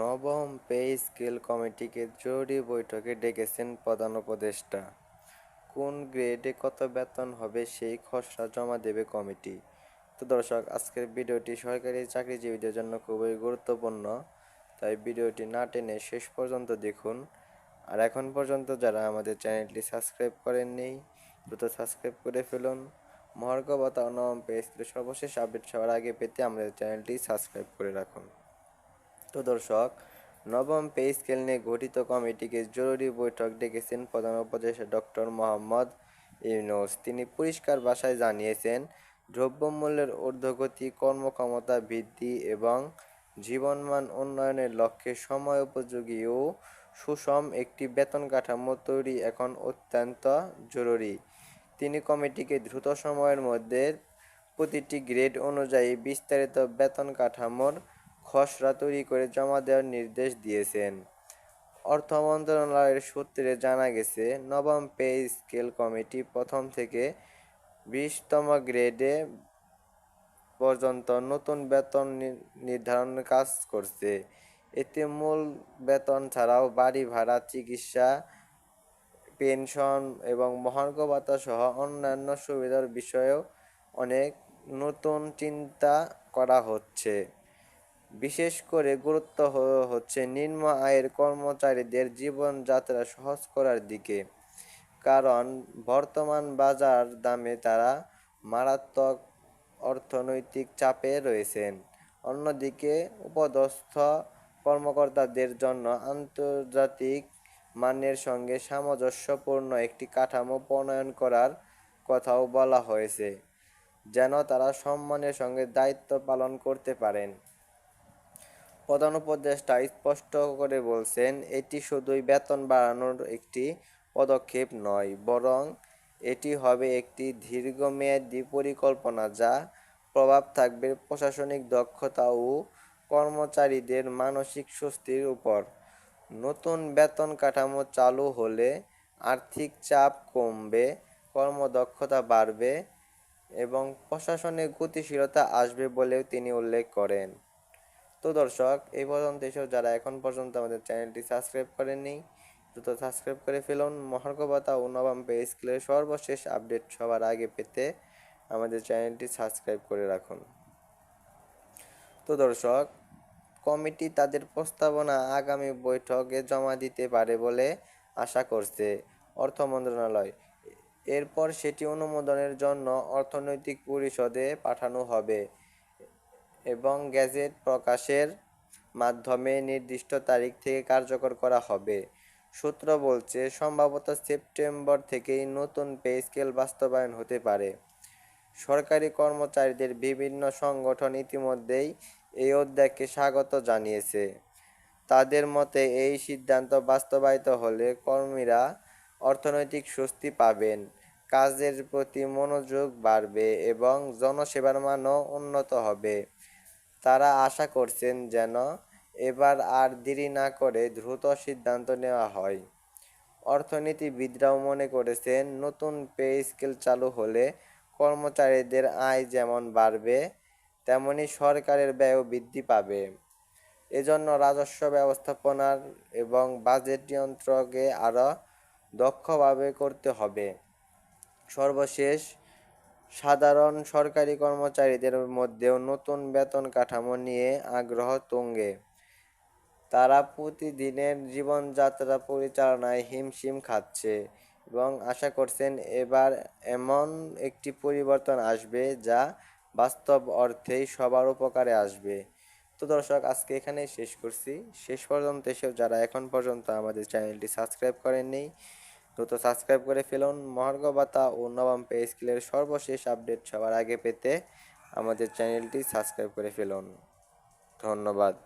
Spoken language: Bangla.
নবম পে স্কেল কমিটিকে জরুরি বৈঠকে ডেকেছেন প্রধান উপদেষ্টা। কোন গ্রেডে কত বেতন হবে সেই খসড়া জমা দেবে কমিটি। তো দর্শক, আজকের ভিডিওটি সরকারি চাকরিজীবীদের জন্য খুবই গুরুত্বপূর্ণ। তাই ভিডিওটি না টেনে শেষ পর্যন্ত দেখুন। আর এখন পর্যন্ত যারা আমাদের চ্যানেলটি সাবস্ক্রাইব করেননি, দ্রুত সাবস্ক্রাইব করে ফেলুন। মহার্ঘ ভাতা ও নবম পে স্কেলের সর্বশেষ আপডেট সবার আগে পেতে আমাদের চ্যানেলটি সাবস্ক্রাইব করে রাখুন। তো দর্শক নবম পে স্কেল নিয়ে গঠিত কমিটিকে জরুরি বৈঠক ডেকেছেন প্রধান উপদেষ্টা ডক্টর মোহাম্মদ ইউনুস। তিনি পরিষ্কার ভাষায় জানিয়েছেন, দ্রব্যমূল্যের ঊর্ধ্বগতি, কর্মক্ষমতা বৃদ্ধি এবং জীবনমান উন্নয়নের লক্ষ্যে সময় উপযোগী ও সুষম একটি বেতন কাঠামো তৈরি এখন অত্যন্ত জরুরি। তিনি কমিটিকে দ্রুত সময়ের মধ্যে প্রতিটি গ্রেড অনুযায়ী বিস্তারিত বেতন কাঠামোর খসড়া তৈরি করে জমা দেওয়ার নির্দেশ দিয়েছেন। অর্থ মন্ত্রণালয়ের সূত্রে জানা গেছে, নবম পে স্কেল কমিটি প্রথম থেকে বিশতম গ্রেডে পর্যন্ত নতুন বেতন নির্ধারণের কাজ করছে। এতে মূল বেতন ছাড়াও বাড়ি ভাড়া, চিকিৎসা, পেনশন এবং মহার্ঘ ভাতা সহ অন্যান্য সুবিধার বিষয়েও অনেক নতুন চিন্তা করা হচ্ছে। বিশেষ করে গুরুত্ব হচ্ছে নিম্ন আয়ের কর্মচারীদের জীবনযাত্রা সহজ করার দিকে। কারণ বর্তমান বাজার দামে তারা মারাত্মক অর্থনৈতিক চাপে রয়েছেন। অন্যদিকে উপদস্থ কর্মকর্তাদের জন্য আন্তর্জাতিক মানের সঙ্গে সামঞ্জস্যপূর্ণ একটি কাঠামো প্রণয়ন করার কথাও বলা হয়েছে, যেন তারা সম্মানের সঙ্গে দায়িত্ব পালন করতে পারেন। প্রধান উপদেষ্টা স্পষ্ট করে বলছেন, এটি শুধুই বেতন বাড়ানোর একটি পদক্ষেপ নয়, বরং এটি হবে একটি দীর্ঘমেয়াদী পরিকল্পনা যা প্রভাব থাকবে প্রশাসনিক দক্ষতা ও কর্মচারীদের মানসিক স্বস্তির উপর। নতুন বেতন কাঠামো চালু হলে আর্থিক চাপ কমবে, কর্মদক্ষতা বাড়বে এবং প্রশাসনে গতিশীলতা আসবে বলেও তিনি উল্লেখ করেন। তো দর্শক, এই পর্যন্ত এসব। যারা এখন পর্যন্ত আমাদের চ্যানেলটি সাবস্ক্রাইব করেননি, দ্রুত সাবস্ক্রাইব করে ফেলুন। মহার্ঘভাতা ও নবম পে স্কেলের সর্বশেষ আপডেট সবার আগে পেতে আমাদের চ্যানেলটি সাবস্ক্রাইব করে রাখুন। তো দর্শক, কমিটি তাদের প্রস্তাবনা আগামী বৈঠকে জমা দিতে পারে বলে আশা করছে অর্থ মন্ত্রণালয়। এরপর সেটি অনুমোদনের জন্য অর্থনৈতিক পরিষদে পাঠানো হবে। এবং গ্যাজেট প্রকাশের মাধ্যমে নির্দিষ্ট তারিখ থেকে কার্যকর করা হবে। সূত্র বলছে, সম্ভবত সেপ্টেম্বর থেকেই নতুন পে স্কেল বাস্তবায়ন হতে পারে। সরকারি কর্মচারীদের বিভিন্ন সংগঠন ইতিমধ্যেই এই উদ্যোগকে স্বাগত জানিয়েছে। তাদের মতে, এই সিদ্ধান্ত বাস্তবায়িত হলে কর্মীরা অর্থনৈতিক স্বস্তি পাবেন, কাজের প্রতি মনোযোগ বাড়বে এবং জনসেবার মানও উন্নত হবে। তারা আশা করছেন যেন এবার আর দেরি না করে দ্রুত সিদ্ধান্ত নেওয়া হয়। অর্থনীতিবিদরাও মনে করেছেন, নতুন পে স্কেল চালু হলে কর্মচারীদের আয় যেমন বাড়বে, তেমনি সরকারের ব্যয়ও বৃদ্ধি পাবে। এজন্য রাজস্ব ব্যবস্থাপনার এবং বাজেট নিয়ন্ত্রকে আরও দক্ষভাবে করতে হবে। সর্বশেষ সাধারণ সরকারি কর্মচারীদের মধ্যেও নতুন বেতন কাঠামো নিয়ে আগ্রহ তুঙ্গে। তারা প্রতিদিনের জীবনযাত্রা পরিচালনায় হিমশিম খাচ্ছে এবং আশা করছেন এবার এমন একটি পরিবর্তন আসবে যা বাস্তব অর্থেই সবার উপকারে আসবে। তো দর্শক, আজকে এখানেই শেষ করছি। শেষ পর্যন্ত এসেও যারা এখন পর্যন্ত আমাদের চ্যানেলটি সাবস্ক্রাইব করেননি দ্রুত সাবস্ক্রাইব করে ফেলুন। মহার্ঘ ভাতা ও নবম পে স্কেলের সর্বশেষ আপডেট সবার আগে পেতে আমাদের চ্যানেলটি সাবস্ক্রাইব করে ফেলুন। ধন্যবাদ।